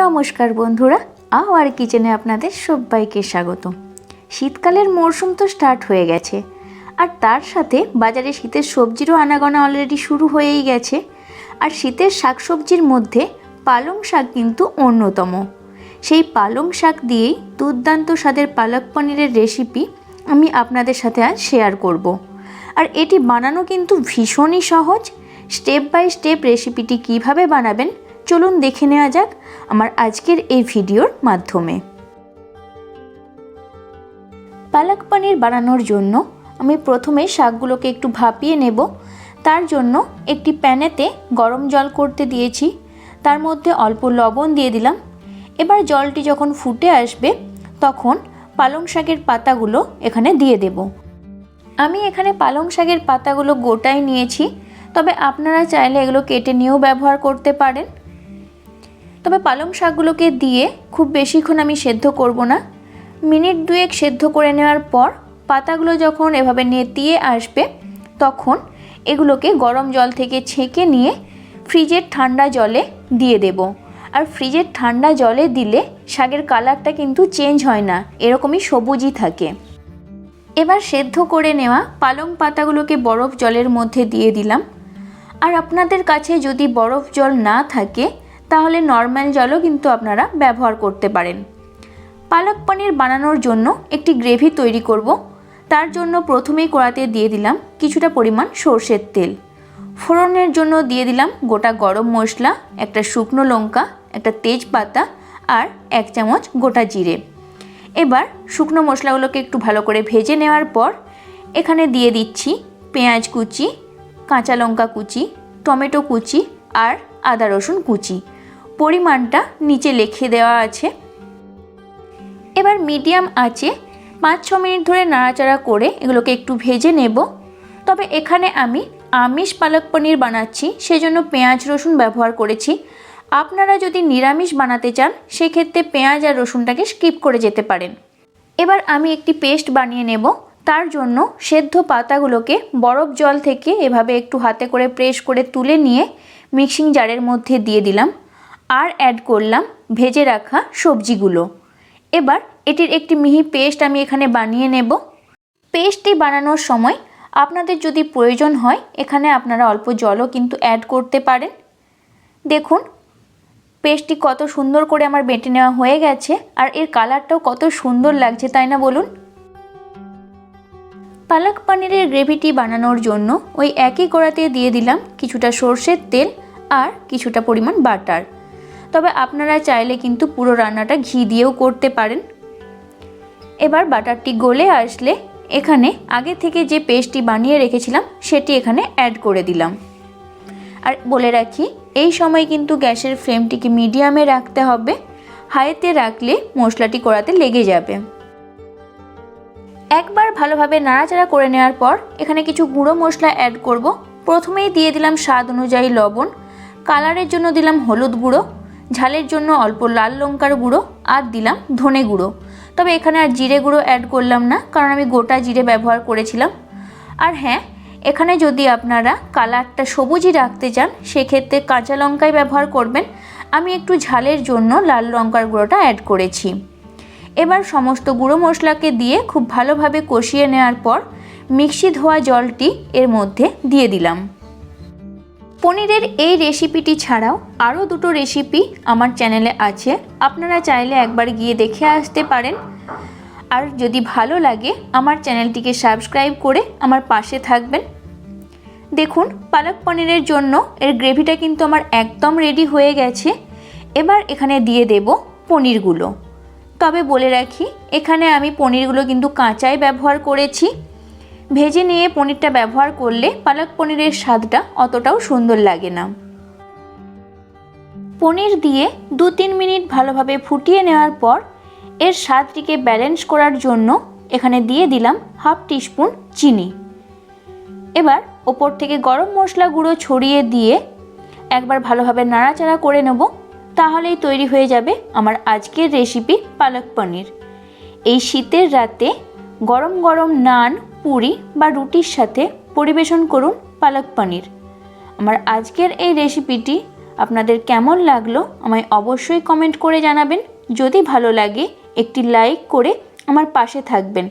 নমস্কার বন্ধুরা, আওয়ার কিচেনে আপনাদের সবাইকে স্বাগত শীতকালের মরশুম তো স্টার্ট হয়ে গেছে, আর তার সাথে বাজারে শীতের সবজিরও আনাগোনা অলরেডি শুরু হয়েই গেছে, আর শীতের শাকসবজির মধ্যে পালং শাক কিন্তু অন্যতম সেই পালং শাক দিয়েই দুর্দান্ত স্বাদের পালক পনিরের রেসিপি আমি আপনাদের সাথে আজ শেয়ার করব। আর এটি বানানো কিন্তু ভীষণই সহজ স্টেপ বাই স্টেপ রেসিপিটি কীভাবে বানাবেন চলুন দেখে নেওয়া যাক আমার আজকের এই ভিডিওর মাধ্যমে। পালক পানির বানানোর জন্য আমি প্রথমে শাকগুলোকে একটু ভাপিয়ে নেব। তার জন্য একটি প্যানেতে গরম জল করতে দিয়েছি। তার মধ্যে অল্প লবণ দিয়ে দিলাম। এবার জলটি যখন ফুটে আসবে, তখন পালং শাকের পাতাগুলো এখানে দিয়ে দেব। আমি এখানে পালং শাকের পাতাগুলো গোটাই নিয়েছি। তবে আপনারা চাইলে এগুলো কেটে নিয়েও ব্যবহার করতে পারেন। তবে পালং শাকগুলোকে দিয়ে খুব বেশিক্ষণ আমি সেদ্ধ করব না। মিনিট দুয়েক সেদ্ধ করে নেওয়ার পর পাতাগুলো যখন এভাবে নেতিয়ে আসবে, তখন এগুলোকে গরম জল থেকে ছেঁকে নিয়ে ফ্রিজের ঠান্ডা জলে দিয়ে দেব। আর ফ্রিজের ঠান্ডা জলে দিলে শাকের কালারটা কিন্তু চেঞ্জ হয় না, এরকমই সবুজই থাকে। এবার সেদ্ধ করে নেওয়া পালং পাতাগুলোকে বরফ জলের মধ্যে দিয়ে দিলাম। আর আপনাদের কাছে যদি বরফ জল না থাকে তাহলে নর্মাল জলও কিন্তু আপনারা ব্যবহার করতে পারেন। পালক পনির বানানোর জন্য একটি গ্রেভি তৈরি করব। তার জন্য প্রথমেই কড়াতে দিয়ে দিলাম কিছুটা পরিমাণ সর্ষের তেল। ফোড়নের জন্য দিয়ে দিলাম গোটা গরম মশলা, একটা শুকনো লঙ্কা, একটা তেজপাতা আর এক চামচ গোটা জিরে। এবার শুকনো মশলাগুলোকে একটু ভালো করে ভেজে নেওয়ার পর এখানে দিয়ে দিচ্ছি পেঁয়াজ কুচি, কাঁচা লঙ্কা কুচি, টমেটো কুচি আর আদা রসুন কুচি। পরিমাণটা নিচে লিখে দেওয়া আছে। এবার মিডিয়াম আছে পাঁচ ছ মিনিট ধরে নাড়াচাড়া করে এগুলোকে একটু ভেজে নেব। তবে এখানে আমি আমিষ পালক পনির বানাচ্ছি, সেজন্য পেঁয়াজ রসুন ব্যবহার করেছি। আপনারা যদি নিরামিষ বানাতে চান, সেক্ষেত্রে পেঁয়াজ আর রসুনটাকে স্কিপ করে যেতে পারেন। এবার আমি একটি পেস্ট বানিয়ে নেব। তার জন্য সেদ্ধ পাতাগুলোকে বরফ জল থেকে এভাবে একটু হাতে করে প্রেস করে তুলে নিয়ে মিক্সিং জারের মধ্যে দিয়ে দিলাম। আর অ্যাড করলাম ভেজে রাখা সবজিগুলো। এবার এটির একটি মিহি পেস্ট আমি এখানে বানিয়ে নেব। পেস্টটি বানানোর সময় আপনাদের যদি প্রয়োজন হয়, এখানে আপনারা অল্প জলও কিন্তু অ্যাড করতে পারেন। দেখুন পেস্টটি কত সুন্দর করে আমার বেটে নেওয়া হয়ে গেছে আর এর কালারটাও কত সুন্দর লাগছে, তাই না বলুন? পালক পনিরের গ্রেভিটি বানানোর জন্য ওই একই কড়াতে দিয়ে দিলাম কিছুটা সর্ষের তেল আর কিছুটা পরিমাণ বাটার তবে আপনারা চাইলে কিন্তু পুরো রান্নাটা ঘি দিয়েও করতে পারেন। এবার বাটারটি গলে আসলে এখানে আগে থেকে যে পেস্টটি বানিয়ে রেখেছিলাম, সেটি এখানে অ্যাড করে দিলাম। আর বলে রাখি, এই সময় কিন্তু গ্যাসের ফ্লেমটিকে মিডিয়ামে রাখতে হবে। হাইতে রাখলে মশলাটি কড়াতে লেগে যাবে। একবার ভালোভাবে নাড়াচাড়া করে নেওয়ার পর এখানে কিছু গুঁড়ো মশলা অ্যাড করব। প্রথমেই দিয়ে দিলাম স্বাদ অনুযায়ী লবণ। কালারের জন্য দিলাম হলুদ গুঁড়ো। ঝালের জন্য অল্প লাল লঙ্কার গুঁড়ো আর দিলাম ধনে গুঁড়ো। তবে এখানে আর জিরে গুঁড়ো অ্যাড করলাম না, কারণ আমি গোটা জিরে ব্যবহার করেছিলাম। আর হ্যাঁ এখানে যদি আপনারা কালারটা সবুজই রাখতে চান, সেক্ষেত্রে কাঁচা লঙ্কাই ব্যবহার করবেন। আমি একটু ঝালের জন্য লাল লঙ্কার গুঁড়োটা অ্যাড করেছি। এবার সমস্ত গুঁড়ো মশলাকে দিয়ে খুব ভালোভাবে কষিয়ে নেওয়ার পর মিক্সি ধোয়া জলটি এর মধ্যে দিয়ে দিলাম। পনিরের এই রেসিপিটি ছাড়াও আরও দুটো রেসিপি আমার চ্যানেলে আছে। আপনারা চাইলে একবার গিয়ে দেখে আসতে পারেন। আর যদি ভালো লাগে, আমার চ্যানেলটিকে সাবস্ক্রাইব করে আমার পাশে থাকবেন। দেখুন, পালক পনিরের জন্য এর গ্রেভিটা কিন্তু আমার একদম রেডি হয়ে গেছে। এবার এখানে দিয়ে দেব পনিরগুলো। তবে বলে রাখি, এখানে আমি পনিরগুলো কিন্তু কাঁচাই ব্যবহার করেছি। ভেজে নিয়ে পনিরটা ব্যবহার করলে পালক পনিরের স্বাদটা অতটাও সুন্দর লাগে না। পনির দিয়ে দু তিন মিনিট ভালোভাবে ফুটিয়ে নেওয়ার পর এর স্বাদটিকে ব্যালেন্স করার জন্য এখানে দিয়ে দিলাম হাফ টিস্পুন চিনি। এবার ওপর থেকে গরম মশলা গুঁড়ো ছড়িয়ে দিয়ে একবার ভালোভাবে নাড়াচাড়া করে নেব, তাহলেই তৈরি হয়ে যাবে আমার আজকের রেসিপি পালক পনির। এই শীতের রাতে গরম গরম নান, পুরি বা রুটির সাথে পরিবেশন করুন পালক পনির। আমার আজকের এই রেসিপিটি আপনাদের কেমন লাগল আমায় অবশ্যই কমেন্ট করে জানাবেন। যদি ভালো লাগে, একটি লাইক করে আমার পাশে থাকবেন।